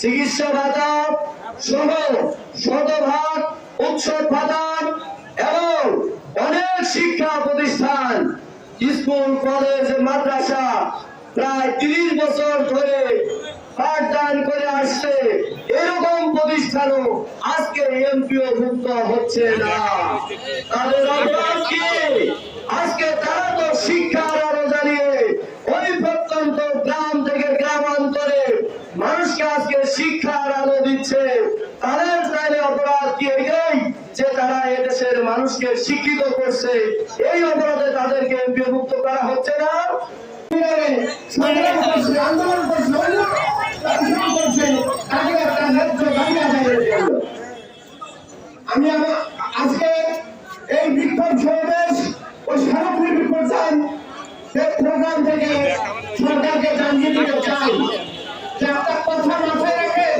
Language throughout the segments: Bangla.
চিকিৎসা ভাতা সহ শতভাগ উৎসব ভাতা এবং অনেক শিক্ষা প্রতিষ্ঠান, স্কুল, কলেজ, মাদ্রাসা প্রায় তিরিশ বছর ধরে পাঠদান করে আসছে। এরকম প্রতিষ্ঠানও আজকে এমপিও ভুক্ত হচ্ছে না। তাদের অপরাধ কি? এদেশের মানুষকে শিক্ষিত করছে, এই অপরাধে তাদেরকে বিভক্ত করা হচ্ছে না। আমি আজকে এই বিক্ষোভ সমাবেশ থেকে সরকারকে জানিয়ে দিতে চাই যে একটা কথা মাথায় রাখেন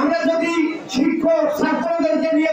আমরা যদি শিক্ষক ছাত্রদেরকে নিয়ে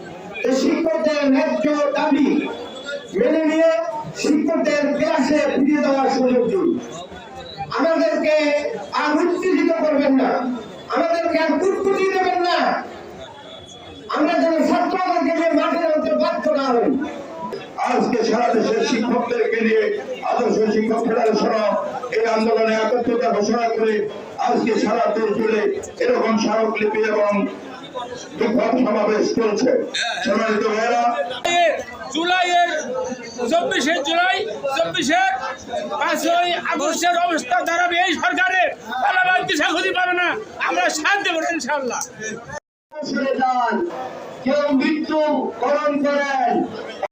শিক্ষকদের ন্যায্য দাবি মেনে নিয়ে শিক্ষকদের ক্লাসে ফিরিয়ে দেওয়ার সুযোগ দিন। আমাদেরকে আর উত্তেজিত করবেন না। আমাদেরকে আর কুটকুটি দেবেন না আমরা যেন ছাত্রদেরকে নিয়ে মাঠে নামতে বাধ্য না হই আজকে সারা দেশের শিক্ষকদেরকে নিয়ে আদর্শ শিক্ষক ফেডারেশন এই আন্দোলনে একত্রতা ঘোষণা করে আজকে সারা দেশ জুড়ে এরকম স্মারকলিপি এবং বিক্ষোভ সমাবেশ চলছে সম্মানিত ভাইয়েরা জুলাইয়ের চব্বিশে জুলাই চব্বিশের পাঁচই আগস্টের অবস্থা দাঁড়াবে এই সরকারের পালাবার দিশা খুঁজে পাবে না। আমরা সাথ দেবো ইনশাল্লাহ কেউ মৃত্যু বরণ করেন।